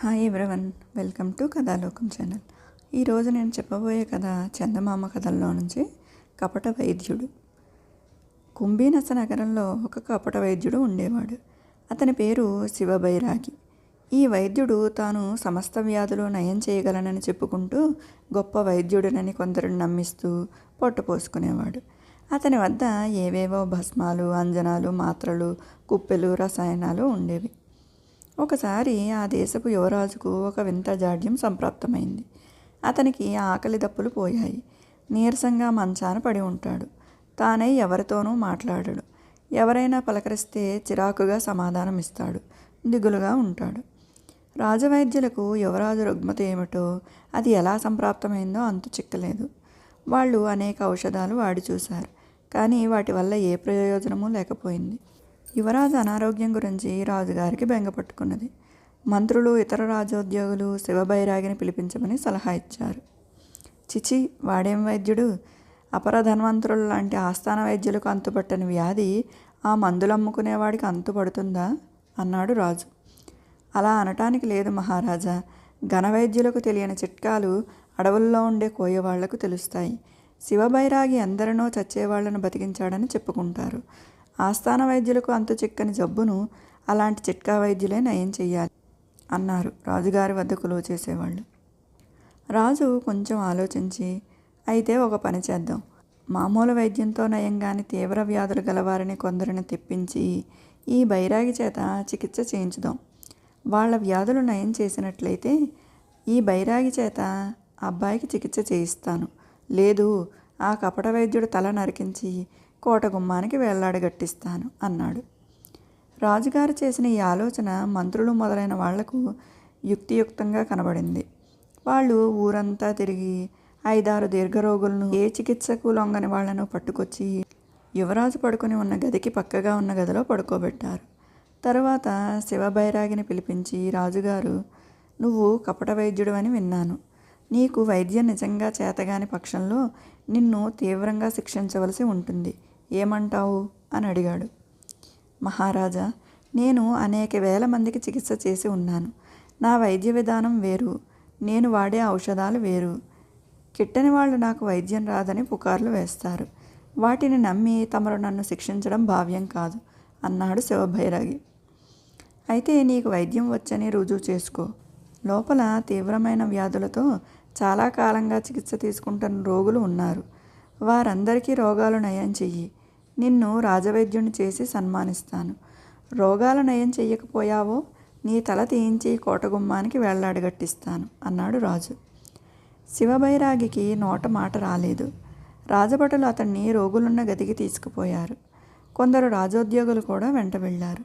Hi everyone welcome to Kathalokam channel. ఈరోజు నేను చెప్పబోయే కథ చందమామ కథల్లో నుంచి కపట వైద్యుడు. కుంభీనస నగరంలో ఒక కపట వైద్యుడు ఉండేవాడు. అతని పేరు శివబైరాగి ఈ వైద్యుడు తాను సమస్త వ్యాధులు నయం చేయగలనని చెప్పుకుంటూ గొప్ప వైద్యుడినని కొందరిని నమ్మిస్తూ పొట్టుపోసుకునేవాడు అతని వద్ద ఏవేవో భస్మాలు అంజనాలు మాత్రలు కుప్పెలు రసాయనాలు ఉండేవి. ఒకసారి ఆ దేశపు యువరాజుకు ఒక వింత జాడ్యం సంప్రాప్తమైంది. అతనికి ఆకలి దప్పులు పోయాయి. నీరసంగా మంచాన పడి ఉంటాడు. తానై ఎవరితోనూ మాట్లాడడు. ఎవరైనా పలకరిస్తే చిరాకుగా సమాధానం ఇస్తాడు. దిగులుగా ఉంటాడు. రాజవైద్యులకు యువరాజు రుగ్మత ఏమిటో అది ఎలా సంప్రాప్తమైందో అంతు చిక్కలేదు. వాళ్ళు అనేక ఔషధాలు వాడి చూశారు. కానీ వాటి వల్ల ఏ ప్రయోజనమూ లేకపోయింది. యువరాజు అనారోగ్యం గురించి రాజుగారికి బెంగపట్టుకున్నది మంత్రులు ఇతర రాజోద్యోగులు శివబైరాగిని పిలిపించమని సలహా ఇచ్చారు. చిచి వాడేం వైద్యుడు? అపర ధన్వంతరుల లాంటి ఆస్థాన వైద్యులకు అంతుపట్టని వ్యాధి ఆ మందులు అమ్ముకునేవాడికి అంతుపడుతుందా? అన్నాడు రాజు. అలా అనటానికి లేదు మహారాజా. ఘనవైద్యులకు తెలియని చిట్కాలు అడవుల్లో ఉండే కోయవాళ్ళకు తెలుస్తాయి. శివబైరాగి ఎందరినో చచ్చేవాళ్ళను బతికించాడని చెప్పుకుంటారు. ఆస్థాన వైద్యులకు అంతు చిక్కని జబ్బును అలాంటి చిట్కా వైద్యులే నయం చెయ్యాలి అన్నారు రాజుగారి వద్ద లో చేసేవాళ్ళు. రాజు కొంచెం ఆలోచించి అయితే ఒక పని చేద్దాం. మామూలు వైద్యంతో నయం కాని తీవ్ర వ్యాధులు గలవారిని కొందరిని తెప్పించి ఈ బైరాగి చేత చికిత్స చేయించుదాం. వాళ్ళ వ్యాధులు నయం చేసినట్లయితే ఈ బైరాగి చేత అబ్బాయికి చికిత్స చేయిస్తాను. లేదు ఆ కపట వైద్యుడు తల నరికించి కోట గుమ్మానికి వేళ్ళాడగట్టిస్తాను అన్నాడు. రాజుగారు చేసిన ఈ ఆలోచన మంత్రులు మొదలైన వాళ్ళకు యుక్తియుక్తంగా కనబడింది. వాళ్ళు ఊరంతా తిరిగి ఐదారు దీర్ఘరోగులను ఏ చికిత్సకు లొంగని వాళ్ళను పట్టుకొచ్చి యువరాజు పడుకొని ఉన్న గదికి పక్కగా ఉన్న గదిలో పడుకోబెట్టారు. తరువాత శివబైరాగిని పిలిపించి రాజుగారు నువ్వు కపట వైద్యుడు అని విన్నాను. నీకు వైద్యం నిజంగా చేతగాని పక్షంలో నిన్ను తీవ్రంగా శిక్షించవలసి ఉంటుంది. ఏమంటావు? అని అడిగాడు. మహారాజా నేను అనేక వేల మందికి చికిత్స చేసి ఉన్నాను. నా వైద్య విధానం వేరు. నేను వాడే ఔషధాలు వేరు. కిట్టని వాళ్ళు నాకు వైద్యం రాదని పుకార్లు వేస్తారు. వాటిని నమ్మి తమరు నన్ను శిక్షించడం భావ్యం కాదు అన్నాడు శివభైరాగి అయితే నీకు వైద్యం వచ్చని రుజువు చేసుకో. లోపల తీవ్రమైన వ్యాధులతో చాలా కాలంగా చికిత్స తీసుకుంటున్న రోగులు ఉన్నారు. వారందరికీ రోగాలు నయం చెయ్యి. నిన్ను రాజవైద్యుని చేసి సన్మానిస్తాను. రోగాలు నయం చెయ్యకపోయావో నీ తల తీయించి కోటగుమ్మానికి వెళ్ళాడగట్టిస్తాను అన్నాడు రాజు. శివబైరాగికి నోట మాట రాలేదు. రాజభటులు అతన్ని రోగులున్న గదికి తీసుకుపోయారు. కొందరు రాజోద్యోగులు కూడా వెంట వెళ్ళారు.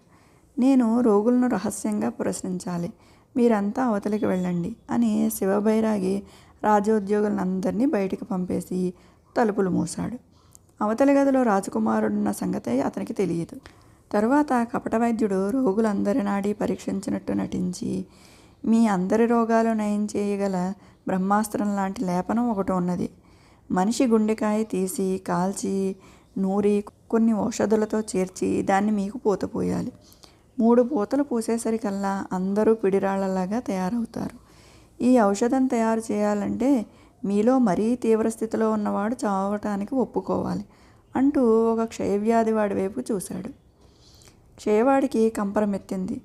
నేను రోగులను రహస్యంగా ప్రశ్నించాలి. మీరంతా అవతలికి వెళ్ళండి అని శివబైరాగి రాజోద్యోగులందరినీ బయటికి పంపేసి తలుపులు మూశాడు. అవతలి గదిలో రాజకుమారుడున్న సంగతే అతనికి తెలియదు. తరువాత కపట వైద్యుడు రోగులందరి నాడి పరీక్షించినట్టు నటించి మీ అందరి రోగాలు నయం చేయగల బ్రహ్మాస్త్రం లాంటి లేపనం ఒకటి ఉన్నది. మనిషి గుండెకాయ తీసి కాల్చి నూరి కొన్ని ఔషధులతో చేర్చి దాన్ని మీకు పూతపోయాలి మూడు పూతలు పూసేసరికల్లా అందరూ పిడిరాళ్ళలాగా తయారవుతారు. ఈ ఔషధం తయారు చేయాలంటే మీలో మరీ తీవ్ర స్థితిలో ఉన్నవాడు చావటానికి ఒప్పుకోవాలి అంటూ ఒక క్షయవ్యాధి వాడి వైపు చూశాడు. క్షయవాడికి కంపరమెత్తింది.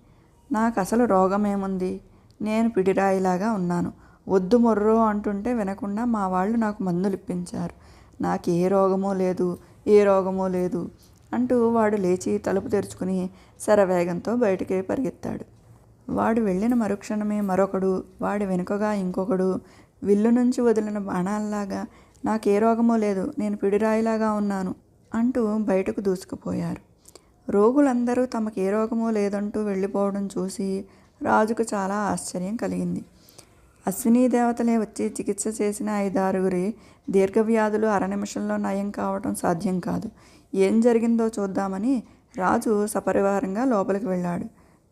నాకు అసలు రోగమేముంది? నేను పిడిరాయిలాగా ఉన్నాను. వద్దు మొర్రో అంటుంటే వినకుండా మా వాళ్ళు నాకు మందులు ఇప్పించారు నాకు ఏ రోగమో లేదు ఏ రోగమో లేదు అంటూ వాడు లేచి తలుపు తెరుచుకుని శరవేగంతో బయటికి పరిగెత్తాడు. వాడు వెళ్ళిన మరుక్షణమే మరొకడు వాడి వెనుకగా ఇంకొకడు విల్లు నుంచి వదిలిన బాణాల్లాగా నాకే రోగమో లేదు నేను పిడిరాయిలాగా ఉన్నాను అంటూ బయటకు దూసుకుపోయారు. రోగులందరూ తమకు ఏ రోగమో లేదంటూ వెళ్ళిపోవడం చూసి రాజుకు చాలా ఆశ్చర్యం కలిగింది. అశ్వినీ దేవతలే వచ్చి చికిత్స చేసిన ఐదారుగురి దీర్ఘవ్యాధులు అర నిమిషంలో నయం కావటం సాధ్యం కాదు. ఏం జరిగిందో చూద్దామని రాజు సపరివారంగా లోపలికి వెళ్ళాడు.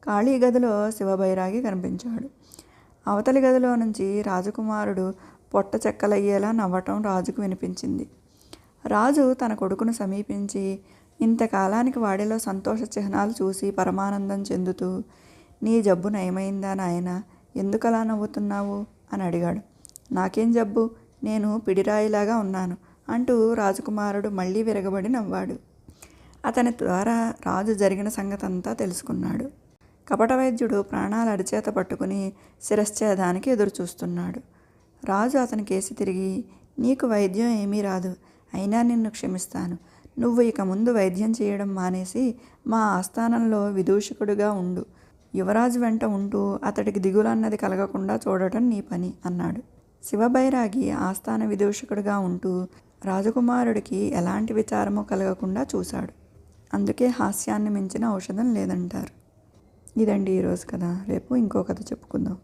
ఖాళీ గదిలో శివబైరాగి కనిపించాడు. అవతలి గదిలో నుంచి రాజకుమారుడు పొట్ట చెక్కలయ్యేలా నవ్వటం రాజుకు వినిపించింది. రాజు తన కొడుకును సమీపించి ఇంతకాలానికి వాడిలో సంతోష చిహ్నాలు చూసి పరమానందం చెందుతూ నీ జబ్బు నయమైందా నాయన? ఎందుకలా నవ్వుతున్నావు? అని అడిగాడు. నాకేం జబ్బు? నేను పిడిరాయిలాగా ఉన్నాను అంటూ రాజకుమారుడు మళ్ళీ విరగబడి నవ్వాడు. అతని ద్వారా రాజు జరిగిన సంగతంతా తెలుసుకున్నాడు. కపట వైద్యుడు ప్రాణాలు అరిచేత పట్టుకుని శిరశ్చేదానికి ఎదురుచూస్తున్నాడు. రాజు అతని కేసి తిరిగి నీకు వైద్యం ఏమీ రాదు అయినా నిన్ను క్షమిస్తాను. నువ్వు ఇక ముందు వైద్యం చేయడం మానేసి మా ఆస్థానంలో విదూషకుడుగా ఉండు. యువరాజు వెంట ఉంటూ అతడికి దిగులన్నది కలగకుండా చూడటం నీ పని అన్నాడు. శివబైరాగి ఆస్థాన విదూషకుడుగా ఉంటూ రాజకుమారుడికి ఎలాంటి విచారము కలగకుండా చూశాడు. అందుకే హాస్యాన్ని మించిన ఔషధం లేదంటారు. ఇదండి ఈరోజు కథ రేపు ఇంకో కథ చెప్పుకుందాం.